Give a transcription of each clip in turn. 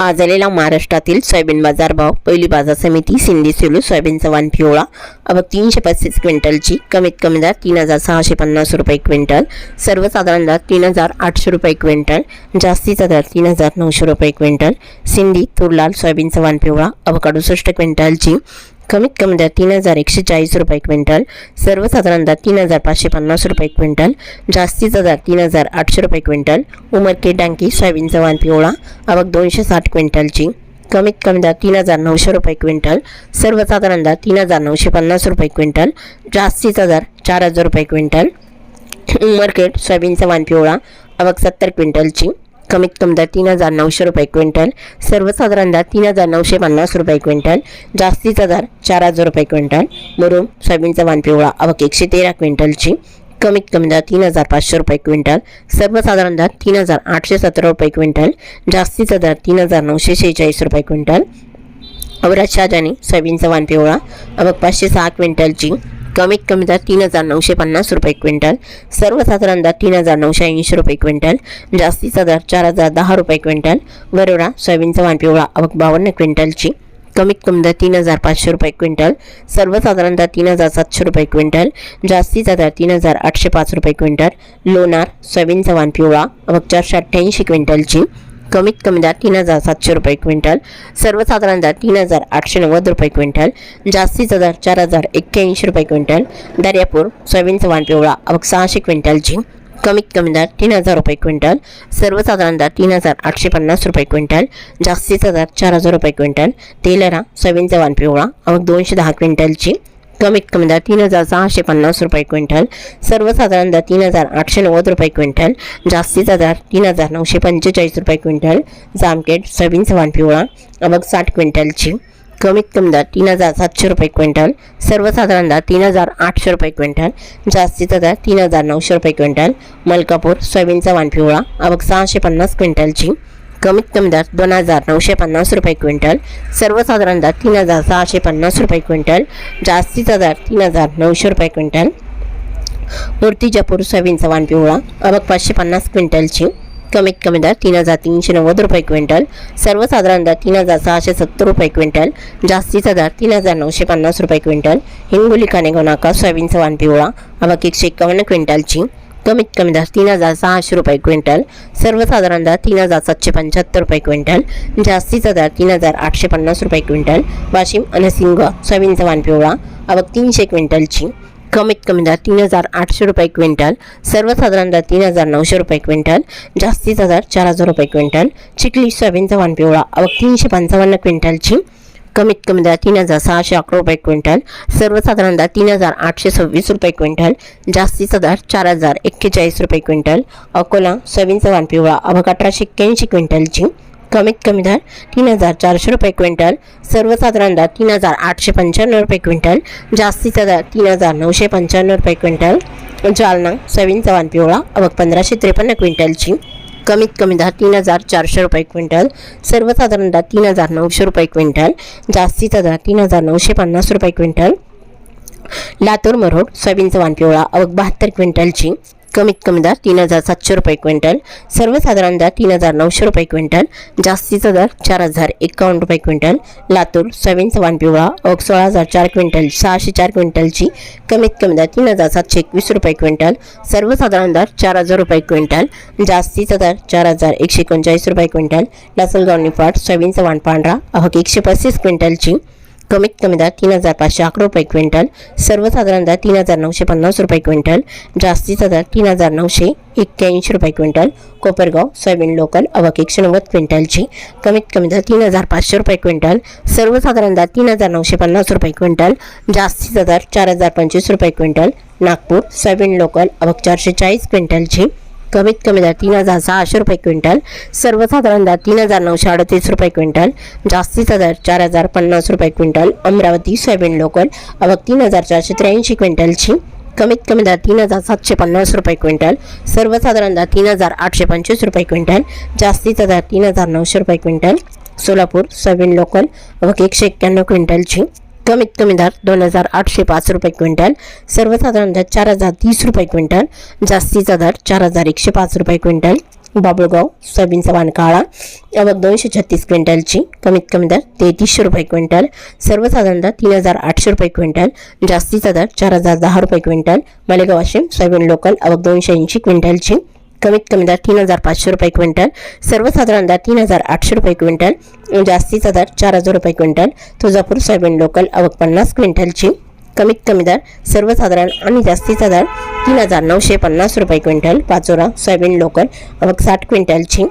आज आलेला महाराष्ट्रातील सोयाबीन बाजार भाव पहिली बाजार समिती सिंधी सेलू सोयाबीनचा वाण पिवळा. अबक तीनशे पस्तीस क्विंटलची. कमीत कमी दर तीन हजार सहाशे पन्नास रुपये क्विंटल. सर्वसाधारण दर तीन हजार आठशे रुपये क्विंटल. जास्तीचा दर तीन हजार नऊशे रुपये क्विंटल. सिंधी तुरलाल सोयाबीनचा वाण पिवळा. अबक अडुसष्ट क्विंटलची. कमीत कमी दर तीन हजार एकशे चाळीस रुपये क्विंटल सर्वसाधारण दर तीन हजार पाचशे पन्नास रुपये क्विंटल जास्तीचा दर तीन हजार आठशे रुपये क्विंटल उमरके डांकी सोयाबीनचा वाण पिवळा आवक दोनशे साठ क्विंटलची कमीत कमी दर तीन हजार नऊशे रुपये क्विंटल सर्वसाधारण दर तीन हजार नऊशे पन्नास रुपये क्विंटल जास्तीचा दर चार हजार रुपये क्विंटल उमरकेट सोयाबीनचा वाण पिवळा आवक सत्तर क्विंटलची कमीत कमी दर तीन हजार नऊशे रुपये क्विंटल सर्वसाधारण दर तीन हजार नऊशे पन्नास रुपये क्विंटल जास्तीचा दर चार हजार रुपये क्विंटल मुरुम सोयाबीनचा वाण पिवळा अवक एकशे तेरा क्विंटलची कमीत कमी दर तीन हजार पाचशे रुपये क्विंटल सर्वसाधारण दर तीन हजार आठशे सतरा रुपये क्विंटल जास्तीचा दर तीन हजार नऊशे शेहेचाळीस रुपये क्विंटल. अवराज शहाजानी सोयाबीनचा वाण पिवळा अवक पाचशे सहा क्विंटलची कमीत कमी दर तीन हजार नऊशे पन्नास रुपये क्विंटल. सर्वसाधारण दर तीन हजार नऊशे ऐंशी रुपये क्विंटल. जास्तीचा दर चार हजार दहा रुपये क्विंटल. वरोडा सोयाबीनचा वाण पिवळा अवक बावन्न क्विंटलची. कमीत कमी दर तीन हजार पाचशे रुपये क्विंटल. सर्वसाधारण दर तीन हजार सातशे रुपये क्विंटल. जास्तीचा दर तीन हजार आठशे पाच रुपये क्विंटल. लोणार सोयाबीनचा वाण पिवळा अवक चारशे अठ्ठ्याऐंशी क्विंटलची. कमीत कमी दर तीन हजार सातशे रुपये क्विंटल. सर्वसाधारण दर तीन हजार आठशे नव्वद रुपये क्विंटल. जास्तीचा दर चार हजार एक्क्याऐंशी रुपये क्विंटल. दर्यापूर सोयाबीनचा वाण पिवळा अवघ सहाशे क्विंटलची कमीत कमी दर तीन हजार रुपये क्विंटल. सर्वसाधारण दर तीन हजार आठशे पन्नास रुपये क्विंटल. जास्तीचा दर चार हजार रुपये क्विंटल. तेलरा सोयाबीनचा वाण पिवळा अवघ दोनशे दहा क्विंटलची कमीत कमी दर तीन हजार सहाशे पन्नास रुपये क्विंटल. सर्वसाधारण दर तीन हजार आठशे नव्वद रुपये क्विंटल. जास्तीचा दर तीन हजार नऊशे पंचेचाळीस रुपये क्विंटल. जामखेड सोयाबीनचा सवान पिवळा अबक साठ क्विंटलची. कमीत कमी दर तीन हजार सातशे रुपये क्विंटल. सर्वसाधारण दर तीन हजार आठशे रुपये क्विंटल. जास्तीचा दर तीन हजार नऊशे रुपये क्विंटल. मलकापूर सोयाबीनचा वान पिवळा अबक सहाशे पन्नास क्विंटलची. कमीत कमी दर दोन हजार नऊशे पन्नास रुपये क्विंटल. सर्वसाधारण दर तीन हजार सहाशे पन्नास रुपये क्विंटल. जास्तीचा दर तीन हजार नऊशे रुपये क्विंटल. मूर्तीजापूर सोयाबीनचा वाण पिवळा. अबक पाचशे पन्नास क्विंटलची. कमीत कमी दर तीन हजार तीनशे नव्वद रुपये क्विंटल. सर्वसाधारण दर तीन हजार सहाशे सत्तर रुपये क्विंटल. जास्तीचा दर तीन हजार नऊशे पन्नास रुपये क्विंटल. हिंगोली कानेगोनाका सोयाबीनचा वाण पिवळा. अबक एकशे एकावन्न क्विंटलची. कमीत कमी दर तीन हजार सहाशे रुपये क्विंटल सर्वसाधारण दर तीन हजार सातशे पंच्याहत्तर रुपये क्विंटल जास्तीचा दर तीन हजार आठशे पन्नास रुपये क्विंटल वाशिम अनसिंग सोयाबीनचा वाण पिवळा अबक तीनशे क्विंटलची. कमीत कमी दर तीन हजार आठशे रुपये क्विंटल सर्वसाधारण दर तीन हजार नऊशे रुपये क्विंटल जास्तीचा दर चार हजार रुपये क्विंटल चिखली सोयाबीनचा वाण पिवळा अवक तीनशे पंचावन्न क्विंटलची. कमीत कमी दर तीन हजार सहाशे अकरा रुपये क्विंटल. सर्वसाधारण दर तीन हजार आठशे सव्वीस रुपये क्विंटल. जास्तीचा दर चार हजार एक्केचाळीस रुपये क्विंटल. अकोला सोयाबीनचा वाण पिवळा अवक अठराशे एक्क्याऐंशी क्विंटलची कमीत कमी दर तीन हजार चारशे रुपये क्विंटल. सर्वसाधारण दर तीन हजार आठशे पंच्याण्णव रुपये क्विंटल. जास्तीचा दर तीन हजार नऊशे पंच्याण्णव रुपये क्विंटल. जालना सोयाबीनचा वाण पिवळा अवक पंधराशे त्रेपन्न क्विंटलची कमीत कमी दहा तीन हजार चारशे रुपये क्विंटल सर्वसाधारण तीन हजार नऊशे रुपये क्विंटल जास्तीचा दर तीन हजार नऊशे पन्नास रुपये क्विंटल लातूर मरोड सोयाबीनचा वाण पिवळा अवघ बहात्तर क्विंटलची कमीत कमी दर तीन हजार सातशे रुपये क्विंटल. सर्वसाधारण दर तीन हजार नऊशे रुपये क्विंटल. जास्तीचा दर चार हजार एकावन्न रुपये क्विंटल. लातूर सोयाबीनचा वाण पिवळा अवक सोळा हजार चार क्विंटल सहाशे चार क्विंटलची कमीत कमी दर तीन हजार सातशे एकवीस रुपये क्विंटल. सर्वसाधारण दर चार हजार रुपये क्विंटल. जास्तीचा दर चार हजार एकशे एकोणचाळीस रुपये क्विंटल. लासलगाव निफाड सोयाबीनचा वाण पांढरा अहक एकशे पस्तीस क्विंटलची कमीत कमी दर तीन हजार पाचशे अकरा रुपये क्विंटल सर्वसाधारण दर तीन हजार नऊशे पन्नास रुपये क्विंटल जास्तीचा दर तीन हजार नऊशे एक्क्याऐंशी रुपये क्विंटल कोपरगाव सोयाबीन लोकल अवक एकशे नव्वद क्विंटलची कमीत कमी दर तीन हजार पाचशे रुपये क्विंटल सर्वसाधारण दर तीन हजार नऊशे पन्नास रुपये क्विंटल जास्तीचा दर चार हजार पंचवीस रुपये क्विंटल नागपूर सोयाबीन लोकल अवक चारशे चाळीस क्विंटलची कमीत कमी दर तीन हजार सहाशे रुपये क्विंटल. सर्वसाधारण दर तीन हजार नऊशे अडतीस रुपये क्विंटल. जास्तीचा दर चार हजार पन्नास रुपये क्विंटल. Amravati soybean local. अवक तीन हजार चारशे त्र्याऐंशी क्विंटलची. कमीत कमी दर तीन हजार सातशे पन्नास रुपये क्विंटल. सर्वसाधारण दर तीन हजार आठशे पंचवीस रुपये क्विंटल. जास्तीचा दर तीन हजार नऊशे रुपये क्विंटल. Solapur soybean local. अवक एकशे एक्क्याण्णव क्विंटलची. कमीत कमी दर दोन हजार आठशे पाच रुपये क्विंटल सर्वसाधारण दर चार हजार तीस रुपये क्विंटल जास्तीचा दर चार हजार एकशे पाच रुपये क्विंटल बाबुळगाव सोयाबीनचा वाण काळा अवक दोनशे छत्तीस क्विंटलची कमीत कमी दर तेहतीसशे रुपये क्विंटल सर्वसाधारण दर तीन हजार आठशे रुपये क्विंटल जास्तीचा दर चार हजार दहा रुपये quintal Malegaon Washim soybean local अवक दोनशे ऐंशी क्विंटलची कमीत कमी दर तीन हजार पाचशे रुपये क्विंटल सर्वसाधारण दर तीन हजार आठशे रुपये क्विंटल जास्तीचा दर चार हजार रुपये क्विंटल तुळजापूर सोयाबीन लोकल अवक पन्नास क्विंटलची. कमीत कमी दर सर्वसाधारण आणि जास्तीचा दर तीन हजार नऊशे पन्नास रुपये क्विंटल पाचोरा सोयाबीन लोकल अवक साठ क्विंटलची.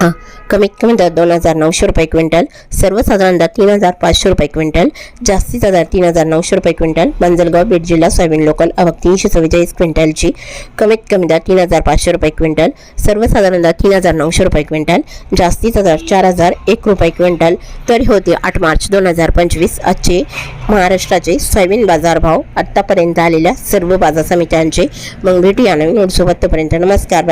हां कमीत कमी दर दोन हजार नऊशे रुपये क्विंटल सर्वसाधारण दर तीन हजार पाचशे रुपये क्विंटल जास्तीचा दर तीन हजार नऊशे रुपये क्विंटल मंजलगाव बीड जिल्हा सोयाबीन लोकल अवक तीनशे चव्वेचाळीस क्विंटलची कमीत कमी दर तीन हजार पाचशे रुपये क्विंटल सर्वसाधारण दर तीन हजार नऊशे रुपये क्विंटल जास्तीचा दर चार हजार एक रुपये क्विंटल. तरी होते आठ मार्च दोन हजार पंचवीस आजचे महाराष्ट्राचे सोयाबीन बाजारभाव आत्तापर्यंत आलेल्या सर्व बाजार समित्यांचे. मग भेटूया नवीन नोटसोबत तोपर्यंत नमस्कार.